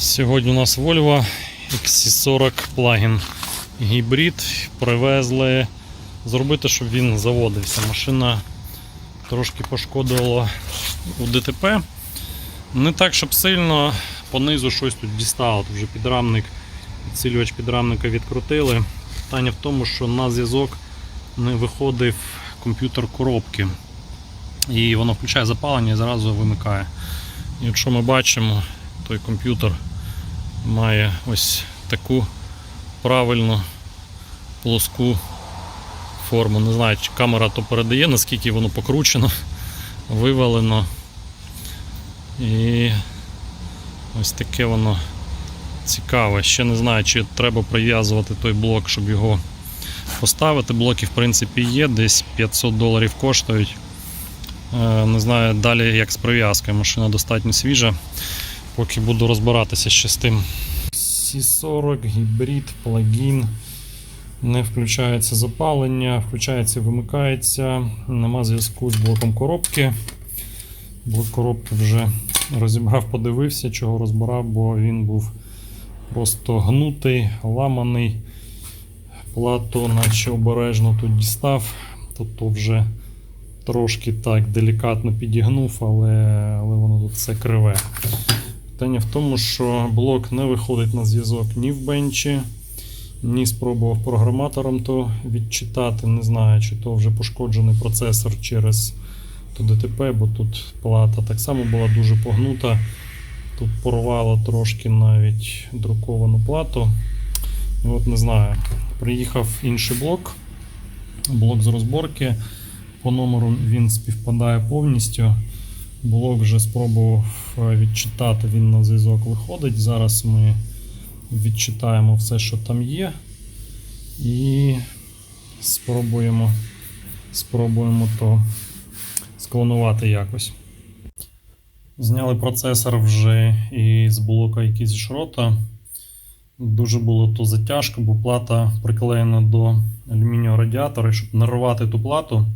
Сьогодні у нас Volvo XC40 плагін гібрид. Привезли зробити, щоб він заводився. Машина трошки пошкодила у ДТП. Не так, щоб сильно понизу щось тут дістало. Тут вже підрамник, підсилювач підрамника відкрутили. Питання в тому, що на зв'язок не виходив комп'ютер коробки. І воно включає запалення і зразу вимикає. І якщо ми бачимо, той комп'ютер має ось таку правильну плоску форму. Не знаю, чи камера то передає, наскільки воно покручено, вивалено. І ось таке воно цікаве. Ще не знаю, чи треба прив'язувати той блок, щоб його поставити. Блоки, в принципі, є, десь 500 доларів коштують. Е, Не знаю далі як з прив'язкою. Машина достатньо свіжа. Поки буду розбиратися ще з тим. C40, гібрид, плагін. Не включається запалення, включається, вимикається. Нема зв'язку з блоком коробки. Блок коробки вже розібрав, подивився, чого розбирав, бо він був просто гнутий, ламаний. Плату, наче обережно тут дістав. Тобто вже трошки так делікатно підігнув, але, але воно тут все криве. Питання в тому, що блок не виходить на зв'язок ні в бенчі, ні спробував програматором то відчитати. Не знаю, чи то вже пошкоджений процесор через то ДТП, бо тут плата так само була дуже погнута. Тут порвало трошки навіть друковану плату. І от не знаю. Приїхав інший блок, блок з розборки. По номеру він співпадає повністю. Блок вже спробував е, відчитати, він на зв'язок виходить. Зараз ми відчитаємо все, що там є, і спробуємо, спробуємо то склонувати якось. Зняли процесор вже із блока якийсь шрота. Дуже було то затяжко, бо плата приклеєна до алюмінієвого радіатора, і щоб не рвати ту плату.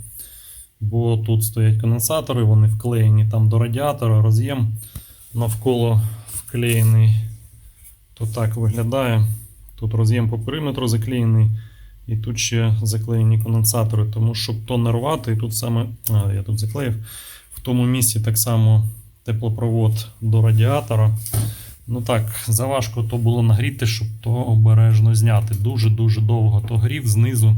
Бо тут стоять конденсатори, вони вклеєні там до радіатора, роз'єм навколо вклеєний. То так виглядає. Тут роз'єм по периметру заклеєний, і тут ще заклеєні конденсатори. Тому щоб то не рвати, тут саме, а, я тут заклеїв, в тому місці так само теплопровод до радіатора. Ну так, заважко то було нагріти, щоб то обережно зняти. Дуже-дуже довго то грів знизу.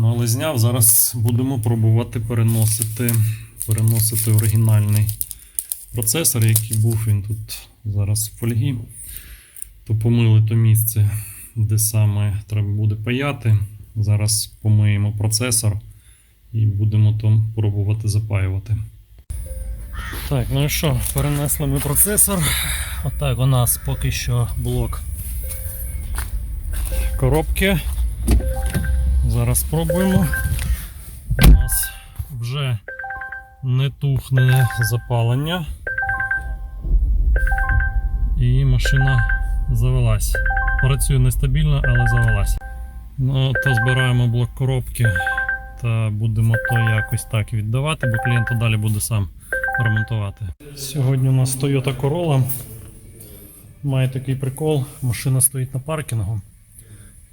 Ну, але зняв. Зараз будемо пробувати переносити, переносити оригінальний процесор, який був. Він тут зараз в фольгі. То помили то місце, де саме треба буде паяти. Зараз помиємо процесор і будемо то пробувати запаювати. Так, ну і що, перенесли ми процесор. Отак у нас поки що блок коробки. Зараз спробуємо. У нас вже не тухне запалення. І машина завелась. Працює нестабільно, але завелась. Ну, то збираємо блок коробки та будемо то якось так віддавати, бо клієнт далі буде сам ремонтувати. Сьогодні у нас Toyota Corolla. Має такий прикол. Машина стоїть на паркінгу.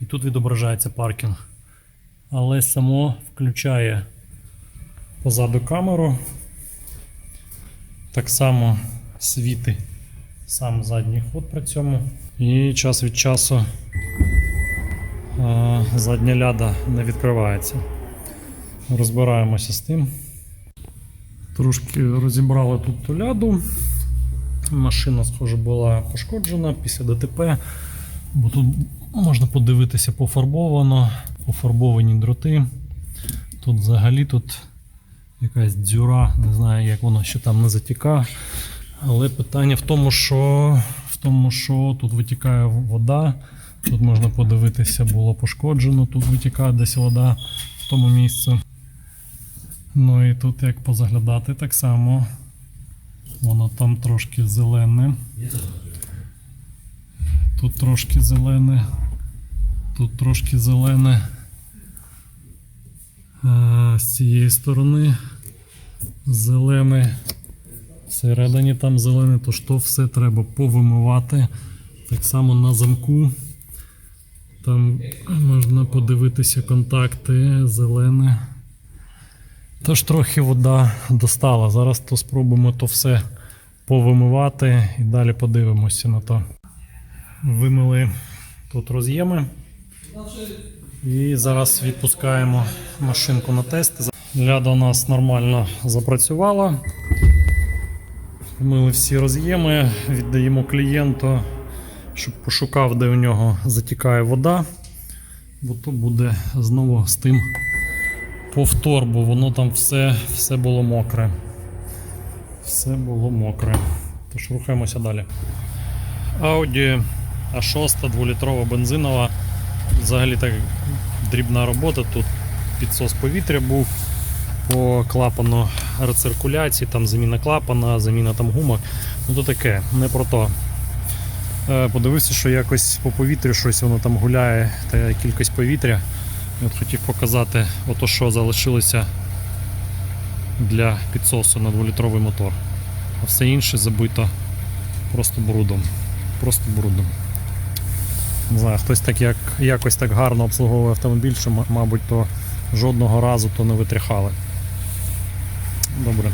І тут відображається паркінг. Але само включає позаду камеру. Так само світи сам задній ход при цьому. І час від часу задня ляда не відкривається. Розбираємося з тим. Трошки розібрали тут ту ляду. Машина, схоже, була пошкоджена після ДТП, бо тут можна подивитися пофарбовано, пофарбовані дроти. Тут взагалі тут якась дзюра, не знаю, як воно ще там не затіка. Але питання в тому, що в тому, що тут витікає вода. Тут можна подивитися, було пошкоджено, тут витікає десь вода в тому місці. Ну і тут як позаглядати так само. Воно там трошки зелене. Тут трошки зелене. Тут трошки зелене. Е, З цієї сторони зелене. Всередині там зелене, тож то все треба повимивати. Так само на замку. Там можна подивитися контакти, зелене. Тож трохи вода достала. Зараз то спробуємо то все повимивати і далі подивимося на то. Вимили тут роз'єми. І зараз відпускаємо машинку на тест. Ляда у нас нормально запрацювала. Мили всі роз'єми, віддаємо клієнту, щоб пошукав, де у нього затікає вода. Бо то буде знову з тим повтор, бо воно там все, все було мокре. Все було мокре. Тож рухаємося далі. Audi A6 2-літрова бензинова. Взагалі так дрібна робота. Тут підсос повітря був по клапану рециркуляції, там заміна клапана, заміна там гумок. Ну то таке, не про то. Е, Подивився, що якось по повітрю щось воно там гуляє, та кількість повітря. І От хотів показати, ото що залишилося для підсосу на 2-літровий мотор. А все інше забито просто брудом. Просто брудом. Не знаю, хтось так як, якось так гарно обслуговує автомобіль, що, мабуть, то жодного разу то не витряхали. Добре.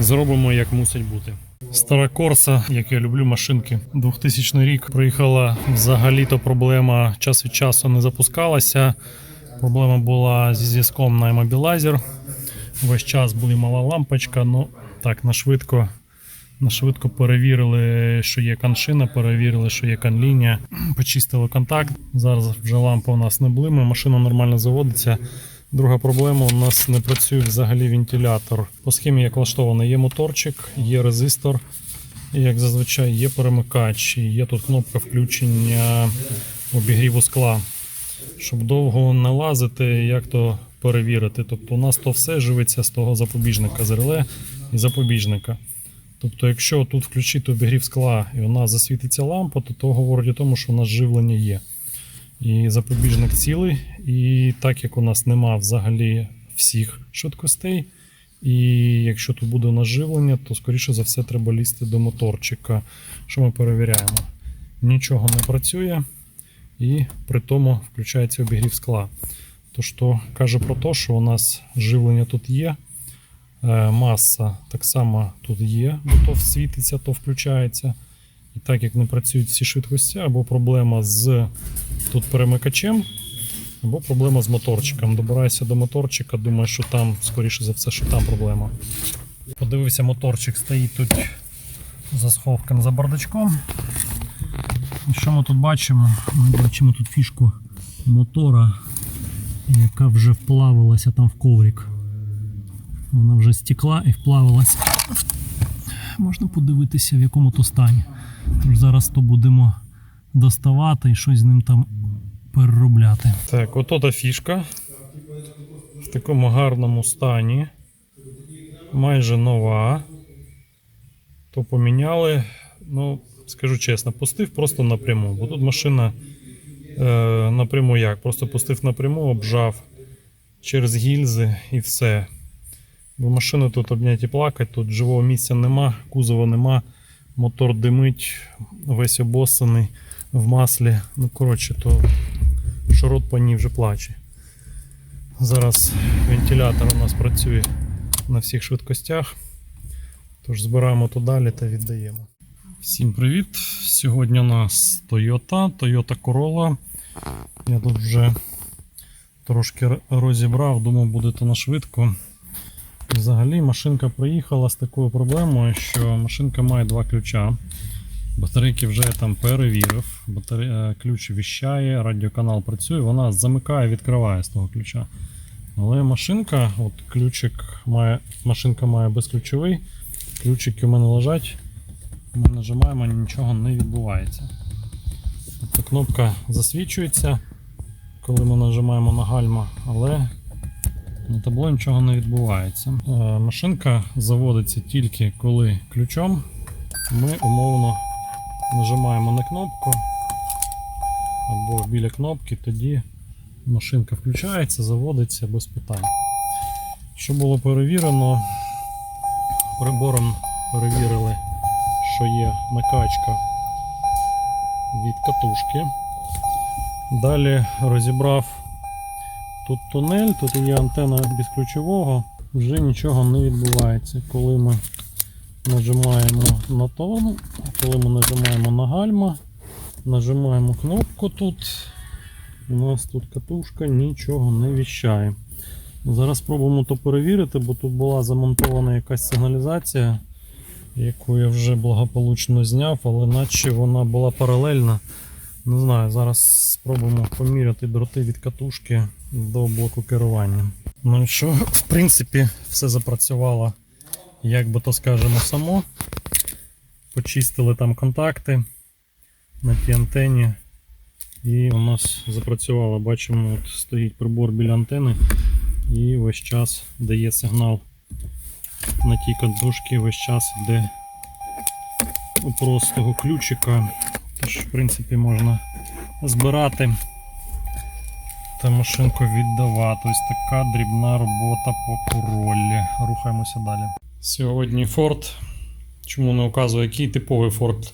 Зробимо як мусить бути. Стара Корса, як я люблю машинки. 2000 рік приїхала взагалі-то проблема час від часу не запускалася. Проблема була зі зв'язком на іммобілайзер. Весь час була мала лампочка. Ну так, на швидко, швидко перевірили, що є каншина, перевірили, що є канлінія, почистили контакт. Зараз вже лампа у нас не блиме, машина нормально заводиться. Друга проблема у нас не працює взагалі вентилятор. По схемі як влаштовано, є моторчик, є резистор, і, як зазвичай є перемикач, і є тут кнопка включення обігріву скла. Щоб довго не лазити, як то перевірити. Тобто у нас то все живиться з того запобіжника, з реле і запобіжника. Тобто, якщо тут включити обігрів скла і у нас засвітиться лампа, то то говорить о тому, що у нас живлення є. І запобіжник цілий. І так як у нас нема взагалі всіх швидкостей, і якщо тут буде у нас живлення, то скоріше за все треба лізти до моторчика. Що ми перевіряємо? Нічого не працює, і при тому включається обігрів скла. Тож то каже про те, що у нас живлення тут є. Е, Маса так само тут є, бо то світиться, то включається. І так як не працюють всі швидкості, або проблема з тут перемикачем, або проблема з моторчиком. Добираюся до моторчика, думаю, що там, скоріше за все, що там проблема. Подивився, моторчик стоїть тут за сховком за бардачком. І що ми тут бачимо? Ми бачимо тут фішку мотора, яка вже вплавилася там в коврик. Вона вже стекла і вплавилася. Можна подивитися, в якому то стані. Тож зараз то будемо доставати і щось з ним там переробляти. Так, ото та фішка. В такому гарному стані. Майже нова. То поміняли. Ну, скажу чесно, пустив просто напряму. Бо тут машина е, напряму як? Просто пустив напряму, обжав через гільзи і все. Бо машину тут обняти і плакати, тут живого місця нема, кузова нема, мотор димить, весь обоссаний в маслі. Ну, коротше, то шарот по ній вже плаче. Зараз вентилятор у нас працює на всіх швидкостях. Тож збираємо то далі та віддаємо. Всім привіт! Сьогодні у нас Toyota, Toyota Corolla. Я тут вже трошки розібрав, думав, буде то на швидко. Взагалі машинка приїхала з такою проблемою, що машинка має два ключа. Батарейки вже там перевірив. Батаре... е, Ключ віщає, радіоканал працює, вона замикає, відкриває з того ключа. Але машинка, от ключик має, машинка має безключовий, ключики у мене лежать. Ми нажимаємо, нічого не відбувається. Тобто кнопка засвічується, коли ми нажимаємо на гальма, але на табло нічого не відбувається. Е, Машинка заводиться тільки коли ключом ми умовно нажимаємо на кнопку або біля кнопки, тоді машинка включається, заводиться без питань. Що було перевірено прибором перевірили, що є накачка від катушки. Далі розібрав тут тунель, тут є антенна безключового, вже нічого не відбувається. Коли ми нажимаємо на тон, коли ми нажимаємо на гальма, нажимаємо кнопку тут, у нас тут катушка нічого не віщає. Зараз спробуємо то перевірити, бо тут була замонтована якась сигналізація, яку я вже благополучно зняв, але наче вона була паралельна. Не знаю, зараз спробуємо поміряти дроти від катушки до блоку керування. Ну що, в принципі, все запрацювало, як би то скажемо, само. Почистили там контакти на тій антені. І у нас запрацювало, бачимо, от стоїть прибор біля антени і весь час дає сигнал на тій катушці, весь час йде у простого ключика. Тож, в принципі, можна збирати та машинку віддавати. Ось така дрібна робота по королі. Рухаємося далі. Сьогодні Ford. Чому не указує, який типовий Ford?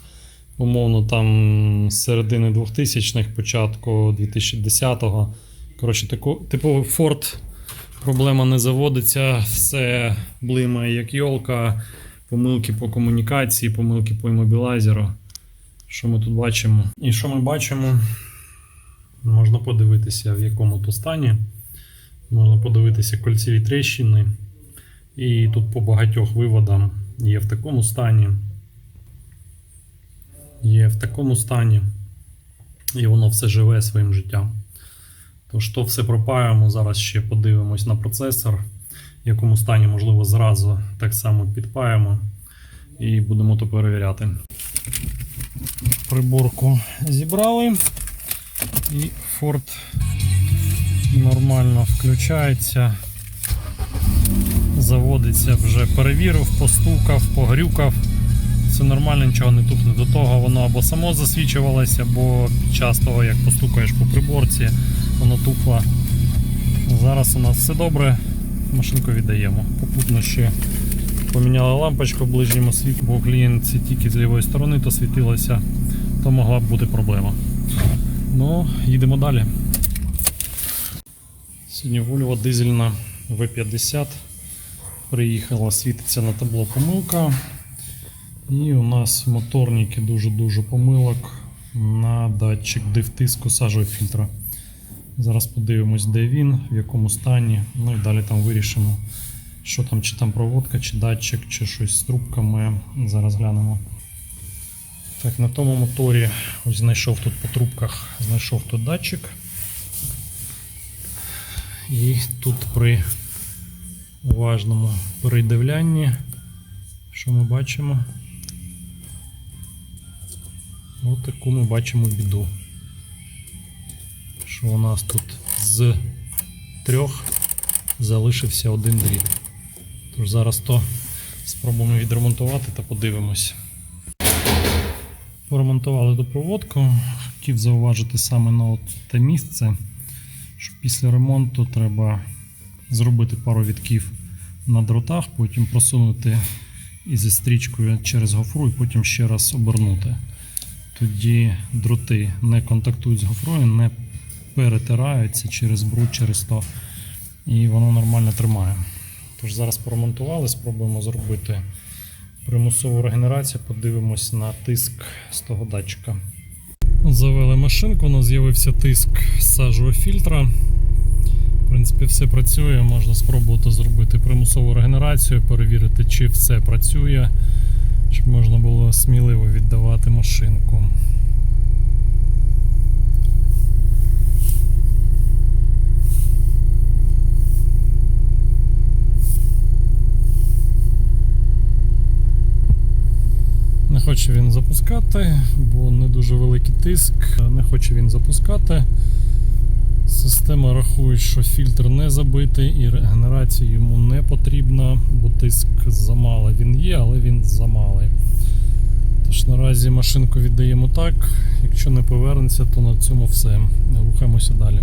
Умовно, там з середини 2000-х, початку 2010-го. Коротше, типовий Ford. Проблема не заводиться, все блимає як йолка, помилки по комунікації, помилки по іммобілайзеру. Що ми тут бачимо? І що ми бачимо? Можна подивитися, в якому то стані. Можна подивитися кольцеві тріщини. І тут по багатьох виводам є в такому стані. Є в такому стані. І воно все живе своїм життям. Тож то все пропаємо. Зараз ще подивимось на процесор, в якому стані, можливо, зразу так само підпаємо. І будемо то перевіряти. Приборку зібрали. І Ford нормально включається. Заводиться вже перевірив, постукав, погрюкав. Все нормально, нічого не тухне. До того воно або само засвічувалося, або під час того, як постукаєш по приборці, воно тухло. Зараз у нас все добре, машинку віддаємо. Попутно ще поміняли лампочку в ближньому світлі, бо клієнтці тільки з лівої сторони то світилося, то могла б бути проблема. Ну, їдемо далі. Сьогодні Volvo дизельна V50. Приїхала, світиться на табло помилка. І у нас в моторники дуже-дуже помилок на датчик дифтиску сажового фільтра. Зараз подивимось, де він, в якому стані. Ну і далі там вирішимо, що там, чи там проводка, чи датчик, чи щось з трубками. Зараз глянемо. Так, на тому моторі ось знайшов тут по трубках, знайшов тут датчик. І тут при уважному передивлянні, що ми бачимо? Ось таку ми бачимо біду. Що у нас тут з трьох залишився один дріт. Тож зараз то спробуємо відремонтувати та подивимось. Поремонтували ту проводку. Хотів зауважити саме на от те місце, що після ремонту треба зробити пару відків на дротах, потім просунути із стрічкою через гофру і потім ще раз обернути. Тоді дроти не контактують з гофрою, не перетираються через бруд, через то, і воно нормально тримає. Тож зараз поремонтували, спробуємо зробити примусову регенерацію, подивимось на тиск з того датчика. Завели машинку, у нас з'явився тиск сажого фільтра. В принципі, все працює, можна спробувати зробити примусову регенерацію, перевірити, чи все працює, щоб можна було сміливо віддавати машинку. Хоче він запускати, бо не дуже великий тиск. Не хоче він запускати. Система рахує, що фільтр не забитий і регенерація йому не потрібна, бо тиск замалий. Він є, але він замалий. Тож наразі машинку віддаємо так. Якщо не повернеться, то на цьому все. Рухаємося далі.